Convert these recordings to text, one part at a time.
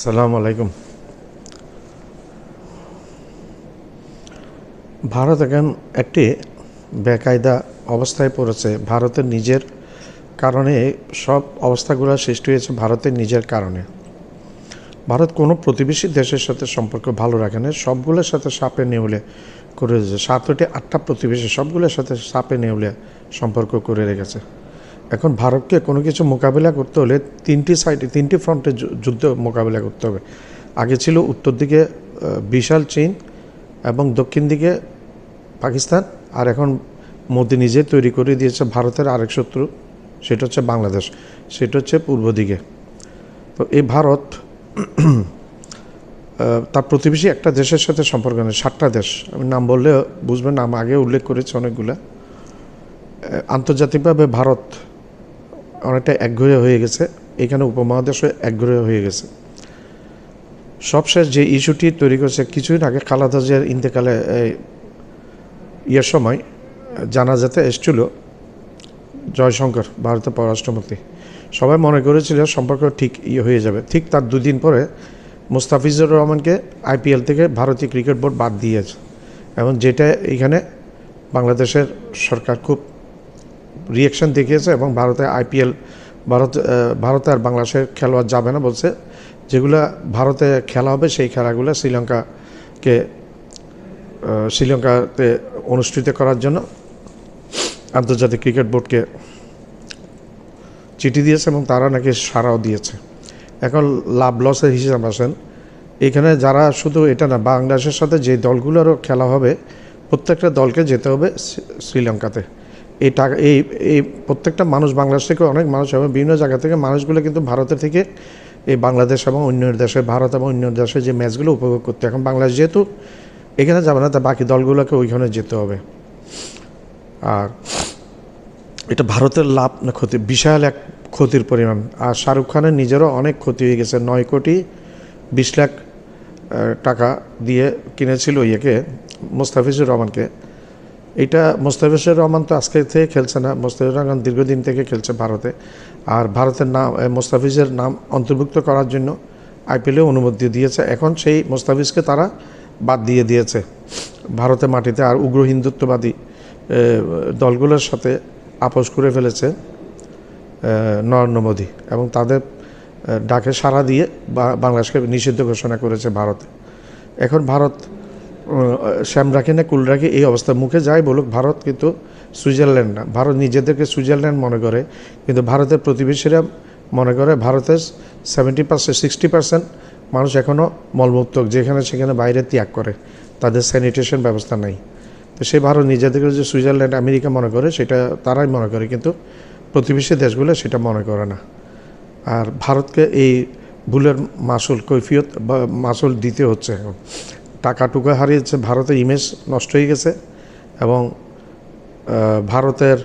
আসসালামু আলাইকুম। ভারত এখন একটি বেকায়দা অবস্থায় পড়েছে। ভারতের নিজের কারণে সব অবস্থাগুলো সৃষ্টি হয়েছে ভারতের নিজের কারণে। ভারত কোনো প্রতিবেশী দেশের সাথে সম্পর্ক ভালো রাখে না। সবগুলোর সাথে সাপে নেউলে করে রেখেছে সাতটি আটটা প্রতিবেশী সবগুলোর সাথে সাপে নেউলে সম্পর্ক করে রেখেছে। এখন ভারতকে কোনো কিছু মোকাবিলা করতে হলে তিনটি সাইডে তিনটি ফ্রন্টে যুদ্ধ মোকাবিলা করতে হবে। আগে ছিল উত্তর দিকে বিশাল চীন এবং দক্ষিণ দিকে পাকিস্তান। আর এখন মোদি নিজে তৈরি করে দিয়েছে ভারতের আরেক শত্রু, সেটা হচ্ছে বাংলাদেশ। সেটা হচ্ছে পূর্ব দিকে। তো এই ভারত তার প্রতিবেশী একটা দেশের সাথে সম্পর্ক নেই, সাতটা দেশ। আমি নাম বললে বুঝবেন, নাম আগে উল্লেখ করেছে অনেকগুলা। আন্তর্জাতিকভাবে ভারত অনেকটা একঘরে হয়ে গেছে। এখানে উপমহাদেশও একঘরে হয়ে গেছে। সবশেষ যে ইস্যুটি তৈরি করেছে, কিছুদিন আগে খালাদা জিয়ার ইন্তেকালে ইয়ের সময়, জানাজাতে এসছিল জয়শঙ্কর, ভারতের পররাষ্ট্রমন্ত্রী। সবাই মনে করেছিল সম্পর্ক ঠিক ইয়ে হয়ে যাবে। ঠিক তার দুদিন পরে মুস্তাফিজুর রহমানকে আইপিএল থেকে ভারতীয় ক্রিকেট বোর্ড বাদ দিয়েছে। এবং যেটা এখানে বাংলাদেশের সরকার খুব রিয়েকশন দেখিয়েছে এবং ভারতে আইপিএল ভারত ভারতে আর বাংলাদেশের খেলোয়াড় যাবে না বলছে। যেগুলো ভারতে খেলা হবে সেই খেলাগুলো শ্রীলঙ্কাকে শ্রীলঙ্কাতে অনুষ্ঠিত করার জন্য আন্তর্জাতিক ক্রিকেট বোর্ডকে চিঠি দিয়েছে এবং তারা নাকি সারাও দিয়েছে। এখন লাভ লসের হিসাব আসেন। এখানে যারা শুধু এটা না, বাংলাদেশের সাথে যে দলগুলোরও খেলা হবে, প্রত্যেকটা দলকে যেতে হবে শ্রীলঙ্কাতে। এই টাকা, এই এই প্রত্যেকটা মানুষ, বাংলাদেশ থেকে অনেক মানুষ এবং বিভিন্ন জায়গা থেকে মানুষগুলো কিন্তু ভারতের থেকে এই বাংলাদেশ এবং অন্য দেশে, ভারত এবং অন্য দেশে যে ম্যাচগুলো উপভোগ করতে। এখন বাংলাদেশ যেহেতু এখানে যাবে না, তা বাকি দলগুলোকে ওইখানে যেতে হবে। আর এটা ভারতের লাভ না ক্ষতি, বিশাল এক ক্ষতির পরিমাণ। আর শাহরুখ খানের নিজেরও অনেক ক্ষতি হয়ে গেছে, নয় কোটি বিশ লাখ টাকা দিয়ে কিনেছিল ইয়েকে, মোস্তাফিজুর রহমানকে। এটা মোস্তাফিজুর রহমান তো আজকে থেকে খেলছে না, মোস্তাফিজুর রহমান দীর্ঘদিন থেকে খেলছে ভারতে। আর ভারতের নাম মোস্তাফিজের নাম অন্তর্ভুক্ত করার জন্য আইপিএলে অনুমতি দিয়েছে। এখন সেই মোস্তাফিজকে তারা বাদ দিয়ে দিয়েছে ভারতের মাটিতে। আর উগ্র হিন্দুত্ববাদী দলগুলোর সাথে আপোষ করে ফেলেছে নরেন্দ্র মোদী। এবং তাদের ডাকে সাড়া দিয়ে বাংলাদেশকে নিষিদ্ধ ঘোষণা করেছে ভারত। এখন ভারত শ্যাম রাখে না কুল রাখে এই অবস্থা। মুখে যাই বলুক, ভারত কিন্তু সুইজারল্যান্ড না। ভারত নিজেদেরকে সুইজারল্যান্ড মনে করে, কিন্তু ভারতের প্রতিবেশীরা মনে করে ভারতের সেভেন্টি পার্সেন্ট সিক্সটি পার্সেন্ট মানুষ এখনও মলমুক্ত যেখানে সেখানে বাইরে ত্যাগ করে। তাদের স্যানিটেশন ব্যবস্থা নাই। তো সে ভারত নিজেদেরকে যে সুইজারল্যান্ড, আমেরিকা মনে করে, সেটা তারাই মনে করে, কিন্তু প্রতিবেশী দেশগুলো সেটা মনে করে না। আর ভারতকে এই ভুলের মাসুল, কৈফিয়ত বা মাসুল দিতে হচ্ছে এখন। টাকা টুকা হারিয়েছে, ভারতের ইমেজ নষ্ট হয়ে গেছে এবং ভারতের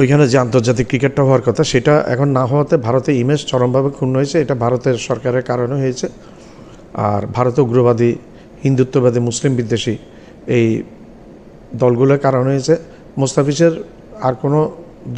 ওইখানে যে আন্তর্জাতিক ক্রিকেটটা হওয়ার কথা, সেটা এখন না হওয়াতে ভারতের ইমেজ চরমভাবে ক্ষুণ্ণ হয়েছে। এটা ভারতের সরকারের কারণে হয়েছে। আর ভারত উগ্রবাদী, হিন্দুত্ববাদী, মুসলিম বিদ্বেষী এই দলগুলোর কারণ হয়েছে। মোস্তাফিজের আর কোনো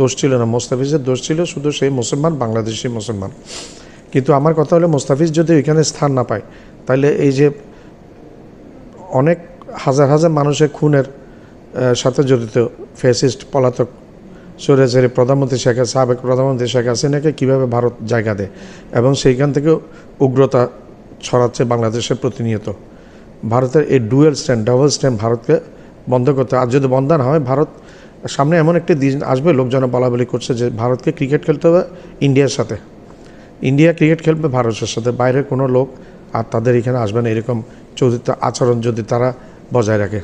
দোষ ছিল না। মোস্তাফিজের দোষ ছিল শুধু সেই মুসলমান, বাংলাদেশি মুসলমান। কিন্তু আমার কথা হলো, মোস্তাফিজ যদি ওইখানে স্থান না পায় তাহলে এই যে অনেক হাজার হাজার মানুষের খুনের সাথে জড়িত ফ্যাসিস্ট, পলাতক সরেছে প্রধানমন্ত্রী শেখ সাবেক প্রধানমন্ত্রী শেখ হাসিনাকে কীভাবে ভারত জায়গা দেয় এবং সেইখান থেকে উগ্রতা ছড়াচ্ছে বাংলাদেশের প্রতিনিয়ত। ভারতের এই ডুয়েল স্ট্যান্ড, ডাবল স্ট্যান্ড ভারতকে বন্ধ করতে, আর যদি বন্ধ না হয়, ভারত সামনে এমন একটি দিন আসবে, লোকজন বলা বলি করছে যে ভারতকে ক্রিকেট খেলতে হবে ইন্ডিয়ার সাথে। ইন্ডিয়া ক্রিকেট খেলবে ভারতের সাথে, বাইরের কোনো লোক আর তাদের এখানে আসবে না, এরকম চৌধুরী আচরণ যদি তারা বজায় রাখে।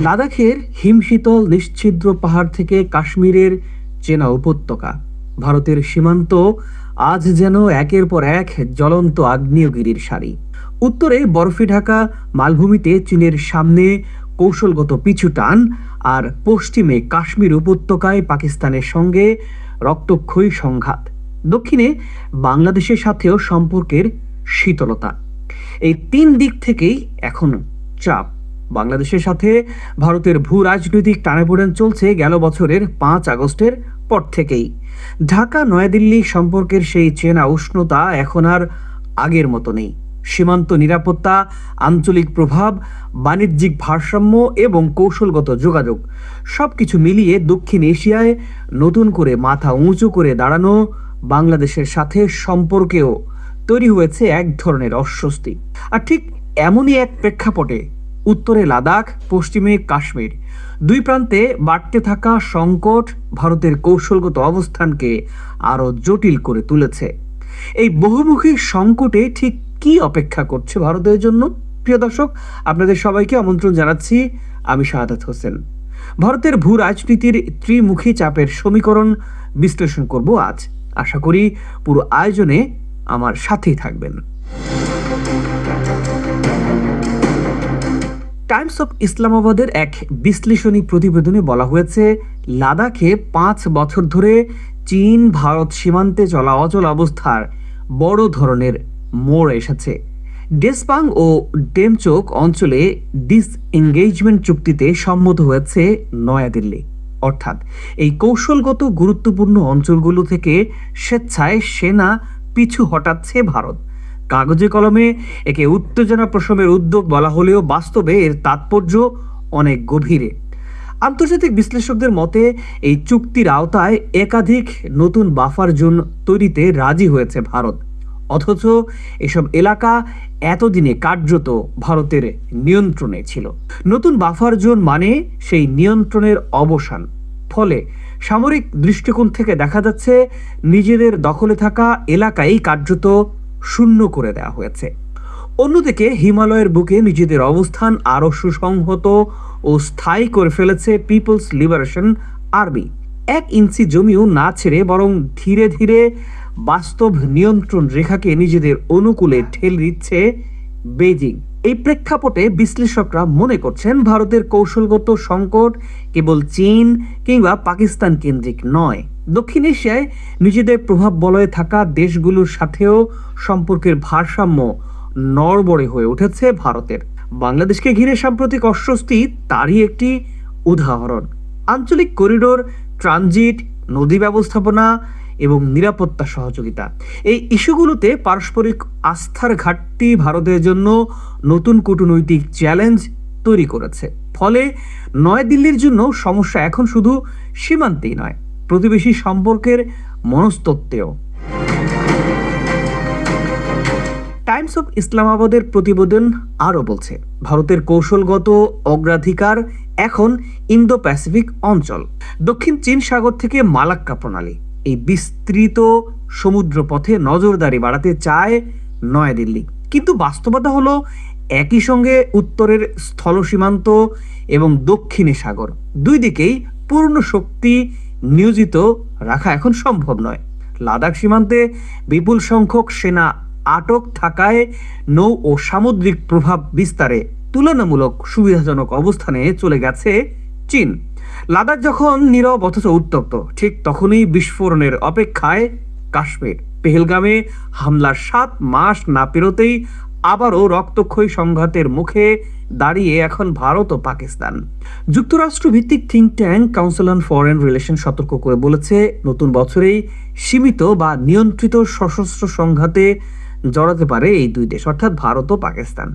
লাদাখের হিমশীতল নিশ্ছিদ্র পাহাড় থেকে কাশ্মীরের চেনা উপত্যকা। ভারতের সীমান্ত আজ যেন একের পর এক জ্বলন্ত আগ্নেয়গিরির সারি। উত্তরে বরফে ঢাকা, মালভূমিতে চীনের সামনে কৌশলগত পিছু টান আর পশ্চিমে কাশ্মীর উপত্যকায় পাকিস্তানের সঙ্গে রক্তক্ষয়ী সংঘাত। দক্ষিণে বাংলাদেশের সাথেও সম্পর্কের শীতলতা। এই তিন দিক থেকেই এখন চাপ। বাংলাদেশের সাথে ভারতের ভূ রাজনৈতিক টানাপোড়েন চলছে গেল বছরের পাঁচ আগস্টের পর থেকেই। ঢাকা, নয়াদিল্লি সম্পর্কের সেই চেনা উষ্ণতা এখন আর আগের মতো নেই। সীমান্ত নিরাপত্তা, আঞ্চলিক প্রভাব, বাণিজ্যিক ভারসাম্য এবং কৌশলগত যোগাযোগ সবকিছু মিলিয়ে দক্ষিণ এশিয়ায় নতুন করে মাথা উঁচু করে দাঁড়ানো বাংলাদেশের সাথে সম্পর্কেও তৈরি হয়েছে এক ধরনের অস্বস্তি। আর ঠিক এমনই এক প্রেক্ষাপটে উত্তরে লাদাখ, পশ্চিমে কাশ্মীর। দুই প্রান্তে বাড়তে থাকা সংকট ভারতের কৌশলগত অবস্থানকে আরও জটিল করে তুলেছে। এই বহুমুখী সংকটে ঠিক কি অপেক্ষা করছে ভারতের জন্য? প্রিয় দর্শক, আপনাদের সবাইকে আমন্ত্রণ জানাচ্ছি আমি শাহাদাত হোসেন। ভারতের ভূ রাজনীতির ত্রিমুখী চাপের সমীকরণ বিশ্লেষণ করব আজ। আশা করি পুরো আয়োজনে আমার সাথেই থাকবেন। টাইমস অফ ইসলামাবাদের এক বিশ্লেষণী প্রতিবেদনে বলা হয়েছে, লাদাখে পাঁচ বছর ধরে চীন, ভারত সীমান্তে চলা অচল অবস্থার বড় ধরনের মোড় এসেছে। ডেসপাং ও ডেমচোক অঞ্চলে ডিসএঙ্গেজমেন্ট চুক্তিতে সম্মত হয়েছে নয়াদিল্লি। অর্থাৎ এই কৌশলগত গুরুত্বপূর্ণ অঞ্চলগুলো থেকে স্বেচ্ছায় সেনা পিছু হটাচ্ছে ভারত। কাগজে কলমে একে উত্তেজনা প্রশমের উদ্যোগ বলা হলেও বাস্তবে এর তাৎপর্য অনেক গভীরে। আন্তর্জাতিক বিশ্লেষকদের মতে, এই চুক্তির আওতায় একাধিক নতুন বাফার জোন তৈরিতে রাজি হয়েছে ভারত। অথচ এসব এলাকা এতদিনে কার্যত ভারতের নিয়ন্ত্রণে ছিল। নতুন বাফার জোন মানে সেই নিয়ন্ত্রণের অবসান। ফলে সামরিক দৃষ্টিকোণ থেকে দেখা যাচ্ছে, নিজেদের দখলে থাকা এলাকাই কার্যত শূন্য করে দেওয়া হয়েছে। অন্যদিকে হিমালয়ের বুকে নিজেদের অবস্থান আরও সুসংহত ও স্থায়ী করে ফেলেছে পিপলস লিবারেশন আর্মি। এক ইঞ্চি জমিও না ছেড়ে বরং ধীরে ধীরে বাস্তব নিয়ন্ত্রণ রেখাকে নিজেদের অনুকূলে ঠেল দিচ্ছে বেজিং এই প্রেক্ষাপটে বিশ্লেষকরা মনে করছেন ভারতের কৌশলগত সংকট কেবল চীন কিংবা পাকিস্তান কেন্দ্রিক নয়। দক্ষিণ এশিয়ায় নিজেদের প্রভাব বলয়ে থাকা দেশগুলোর সাথেও সম্পর্কের ভারসাম্য নড়বড়ে হয়ে উঠেছে ভারতের। বাংলাদেশকে ঘিরে সাম্প্রতিক অস্বস্তি তারই একটি উদাহরণ। আঞ্চলিক করিডোর, ট্রানজিট, নদী ব্যবস্থাপনা এবং নিরাপত্তা সহযোগিতা। এই ইস্যুগুলোতে পারস্পরিক আস্থার ঘাটতি ভারতের জন্য নতুন কূটনৈতিক চ্যালেঞ্জ তৈরি করেছে। ফলে নয়াদিল্লির জন্য সমস্যা এখন শুধু সীমান্তেই নয়, প্রতিবেশী সম্পর্কের মনস্তত্ত্বেও। টাইমস অফ ইসলামাবাদের প্রতিবেদন আরও বলছে, ভারতের কৌশলগত অগ্রাধিকার এখন ইন্দো প্যাসিফিক অঞ্চল। দক্ষিণ চীন সাগর থেকে মালাক্কা প্রণালী। এই বিস্তৃত সমুদ্রপথে নজরদারি বাড়াতে চায় নয়াদিল্লি। কিন্তু বাস্তবতা হলো একই সঙ্গে উত্তরের স্থল সীমান্ত এবং দক্ষিণে সাগর। দুই দিকেই পূর্ণ শক্তি নিয়োজিত রাখা এখন সম্ভব নয়। লাদাখ সীমান্তে বিপুল সংখ্যক সেনা আটক থাকায় নৌ ও সামুদ্রিক প্রভাব বিস্তারে তুলনামূলক সুবিধাজনক অবস্থানে চলে গেছে চীন। লাদাখ যখন নীরব অথচ উত্তপ্ত, ঠিক তখনই বিস্ফোরণের অপেক্ষায় কাশ্মীর। পেহেলগামে হামলার সাত মাস না পেরোতেই আবারও রক্তক্ষয়ী সংঘাতের মুখে দাঁড়িয়ে এখন ভারত ও পাকিস্তান। যুক্তরাষ্ট্র ভিত্তিক think tank Council on Foreign Relation সতর্ক করে বলেছে, নতুন বছরেই সীমিত বা নিয়ন্ত্রিত সশস্ত্র সংঘাতে জড়াতে পারে এই দুই দেশ, অর্থাৎ ভারত ও পাকিস্তান।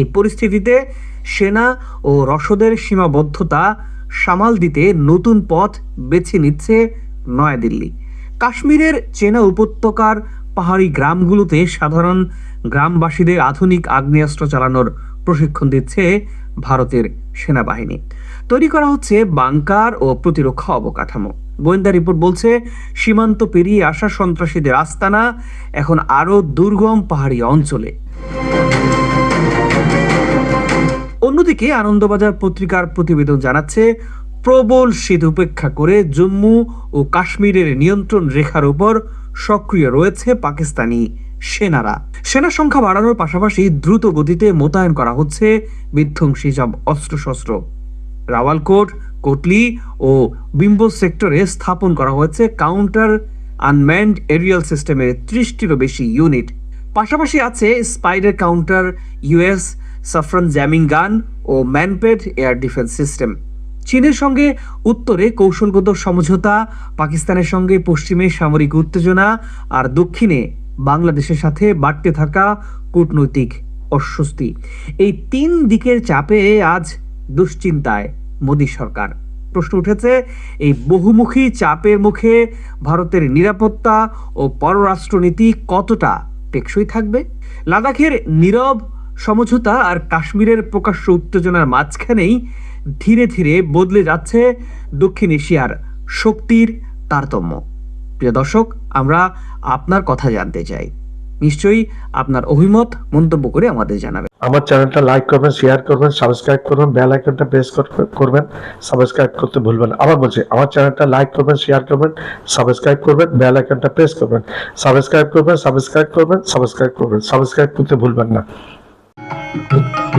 এই পরিস্থিতিতে সেনা ও রসদের সীমাবদ্ধতা সামাল দিতে নতুন পথ বেছে নিচ্ছে নয়াদিল্লি। কাশ্মীরের চেনা উপত্যকার পাহাড়ি গ্রামগুলোতে সাধারণ গ্রামবাসীদের আধুনিক আগ্নেয়াস্ত্র চালানোর প্রশিক্ষণ দিচ্ছে ভারতের সেনাবাহিনী। তৈরি করা হচ্ছে বাংকার ও প্রতিরক্ষা অবকাঠামো। গোয়েন্দা রিপোর্ট বলছে, সীমান্ত পেরিয়ে আসা সন্ত্রাসীদের আস্তানা এখন আরও দুর্গম পাহাড়ি অঞ্চলে। থেকে আনন্দবাজার পত্রিকার প্রতিবেদন জানাচ্ছে, প্রবল শীত উপেক্ষা করে জম্মু ও কাশ্মীরের নিয়ন্ত্রণ রেখার উপর সক্রিয় রয়েছে পাকিস্তানি সেনারা। সেনা সংখ্যা বাড়ানোর পাশাপাশি দ্রুত গতিতে মোতায়েন করা হচ্ছে বিধ্বংসী সব অস্ত্রশস্ত্র। রাওয়ালকোট, কোটলি ও বিম্বো সেক্টরে স্থাপন করা হয়েছে কাউন্টার আনম্যান্ড এরিয়াল সিস্টেমের ত্রিশটিরও বেশি ইউনিট। পাশাপাশি আছে Spyder counter US Safran jamming gun ও ম্যানপেড এয়ার ডিফেন্স সিস্টেম। চীনের সঙ্গে উত্তরে কৌশলগত সমঝোতা, পাকিস্তানের সঙ্গে পশ্চিমে সামরিক উত্তেজনা আর দক্ষিণে বাংলাদেশের সাথে বাড়তে থাকা কূটনৈতিক অস্বস্তি। এই তিন দিকের চাপে আজ দুশ্চিন্তায় মোদী সরকার। প্রশ্ন উঠেছে, এই বহুমুখী চাপের মুখে ভারতের নিরাপত্তা ও পররাষ্ট্রনীতি কতটা টেকসই থাকবে? লাদাখের নীরব সমঝোতা আর কাশ্মীরের প্রকাশ্য উত্তেজনার মাঝখানেই ধীরে ধীরে বদলে যাচ্ছে দক্ষিণ এশিয়ার শক্তির তারতম্য। প্রিয় দর্শক, আমরা আপনার কথা জানতে চাই। নিশ্চয়ই আপনার অভিমত, মন্তব্য করে আমাদের জানাবেন। আমার চ্যানেলটা লাইক করবেন শেয়ার করবেন সাবস্ক্রাইব করবেন বেল আইকনটা প্রেস করবেন সাবস্ক্রাইব করতে ভুলবেন। আবার বলছি, আমার চ্যানেলটা লাইক করবেন শেয়ার করবেন সাবস্ক্রাইব করবেন বেল আইকনটা প্রেস করবেন সাবস্ক্রাইব করবেন সাবস্ক্রাইব করবেন সাবস্ক্রাইব করবেন সাবস্ক্রাইব করতে ভুলবেন না। Thank you.